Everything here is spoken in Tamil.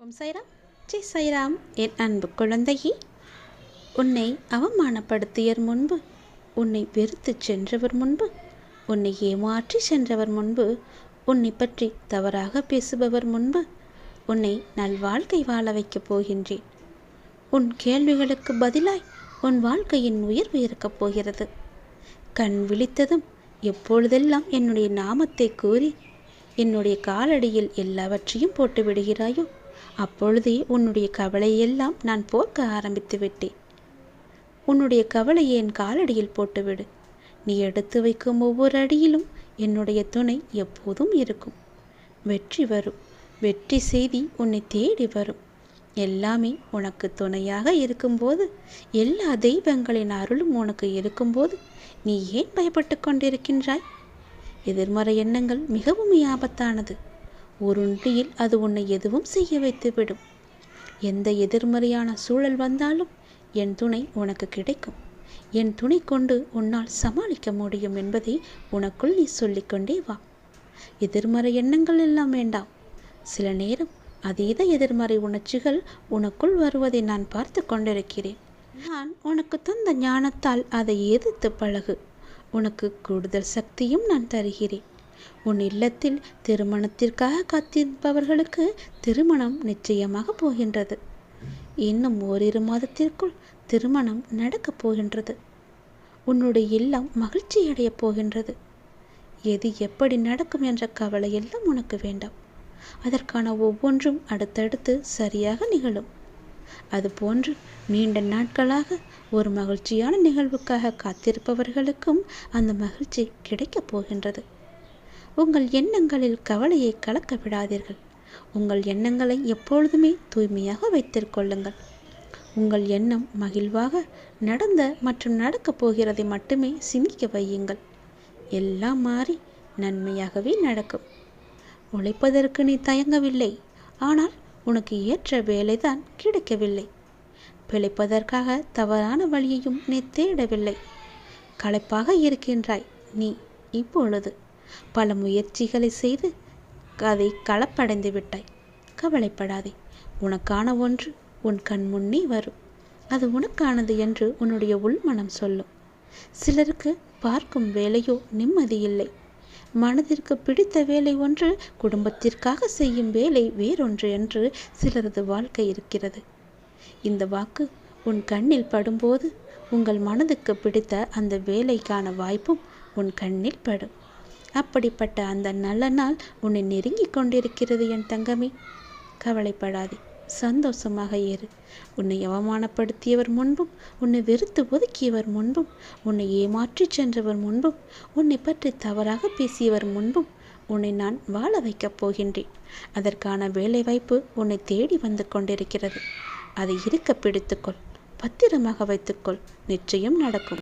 ஓம் சைராம் ஜெய் சைராம் என் அன்பு குழந்தையே உன்னை அவமானப்படுத்தியர் முன்பு உன்னை வெறுத்து சென்றவர் முன்பு உன்னை ஏமாற்றி சென்றவர் முன்பு உன்னை பற்றி தவறாக பேசுபவர் முன்பு உன்னை நல்வாழ்க்கை வாழ வைக்கப் போகின்றேன். உன் கேள்விகளுக்கு பதிலாய் உன் வாழ்க்கையின் உயர்வு இருக்கப் போகிறது. கண் விழித்ததும் எப்பொழுதெல்லாம் என்னுடைய நாமத்தை கூறி என்னுடைய காலடியில் எல்லாவற்றையும் போட்டு விடுகிறாயோ அப்பொழுதே உன்னுடைய கவலையெல்லாம் நான் போக்க ஆரம்பித்து விட்டேன் உன்னுடைய கவலையை என் காலடியில் போட்டுவிடு. நீ எடுத்து வைக்கும் ஒவ்வொரு அடியிலும் என்னுடைய துணை எப்போதும் இருக்கும். வெற்றி வரும். வெற்றி செய்தி உன்னை தேடி வரும். எல்லாமே உனக்கு துணையாக இருக்கும்போது எல்லா தெய்வங்களின் அருளும் உனக்கு இருக்கும்போது நீ ஏன் பயப்பட்டு கொண்டிருக்கின்றாய்? எதிர்மறை எண்ணங்கள் மிகவும் ஆபத்தானது ஒரு நொடியில் அது உன்னை எதுவும் செய்ய வைத்துவிடும். எந்த எதிர்மறையான சூழல் வந்தாலும் என் துணை உனக்கு கிடைக்கும். என் துணை கொண்டு உன்னால் சமாளிக்க முடியும் என்பதை உனக்குள் நீ சொல்லிக்கொண்டே வா. எதிர்மறை எண்ணங்கள் எல்லாம் வேண்டாம். சில நேரம் அதீத எதிர்மறை உணர்ச்சிகள் உனக்குள் வருவதை நான் பார்த்து கொண்டிருக்கிறேன். நான் உனக்கு தந்த ஞானத்தால் அதை எதிர்த்து பழகு. உனக்கு கூடுதல் சக்தியும் நான் தருகிறேன். உன் இல்லத்தில் திருமணத்திற்காக காத்திருப்பவர்களுக்கு திருமணம் நிச்சயமாக போகின்றது. இன்னும் ஓரிரு மாதத்திற்குள் திருமணம் நடக்கப் போகின்றது. உன்னுடைய இல்லம் மகிழ்ச்சி அடையப் போகின்றது. எது எப்படி நடக்கும் என்ற கவலை எல்லாம் உனக்கு வேண்டாம். அதற்கான ஒவ்வொன்றும் அடுத்தடுத்து சரியாக நிகழும். அதுபோன்று நீண்ட நாட்களாக ஒரு மகிழ்ச்சியான நிகழ்வுக்காக காத்திருப்பவர்களுக்கும் அந்த மகிழ்ச்சி கிடைக்கப் போகின்றது. உங்கள் எண்ணங்களில் கவலையை கலக்க விடாதீர்கள். உங்கள் எண்ணங்களை எப்பொழுதுமே தூய்மையாக வைத்திருக்கொள்ளுங்கள் உங்கள் எண்ணம் மகிழ்வாக நடந்த மற்றும் நடக்கப் போகிறதை மட்டுமே சிந்திக்க வையுங்கள். எல்லாம் மாறி நன்மையாகவே நடக்கும். உழைப்பதற்கு நீ தயங்கவில்லை. ஆனால் உனக்கு ஏற்ற வேலைதான் கிடைக்கவில்லை. பிழைப்பதற்காக தவறான வழியையும் நீ தேடவில்லை. களைப்பாக இருக்கின்றாய் நீ இப்பொழுது. பல முயற்சிகளை செய்து அதை களப்படைந்து விட்டாய். கவலைப்படாதே உனக்கான ஒன்று உன் கண் முன்னே வரும். அது உனக்கானது என்று உன்னுடைய உள்மனம் சொல்லும். சிலருக்கு பார்க்கும் வேலையோ நிம்மதியில்லை. மனதிற்கு பிடித்த வேலை ஒன்று குடும்பத்திற்காக செய்யும் வேலை வேறொன்று என்று சிலரது வாழ்க்கை இருக்கிறது. இந்த வாக்கு உன் கண்ணில் படும்போது உங்கள் மனதுக்கு பிடித்த அந்த வேலைக்கான வாய்ப்பும் உன் கண்ணில் படும். அப்படிப்பட்ட அந்த நல்ல நாள் உன்னை நெருங்கி கொண்டிருக்கிறது என் தங்கமே. கவலைப்படாதே சந்தோஷமாக ஏறு உன்னை அவமானப்படுத்தியவர் முன்பும் உன்னை வெறுத்து ஒதுக்கியவர் முன்பும் உன்னை ஏமாற்றி சென்றவர் முன்பும் உன்னை பற்றி தவறாக பேசியவர் முன்பும் உன்னை நான் வாழ வைக்கப் போகின்றேன். அதற்கான வேலைவாய்ப்பு உன்னை தேடி வந்து கொண்டிருக்கிறது. அதை இருக்க பிடித்துக்கொள் பத்திரமாக வைத்துக்கொள் நிச்சயம் நடக்கும்.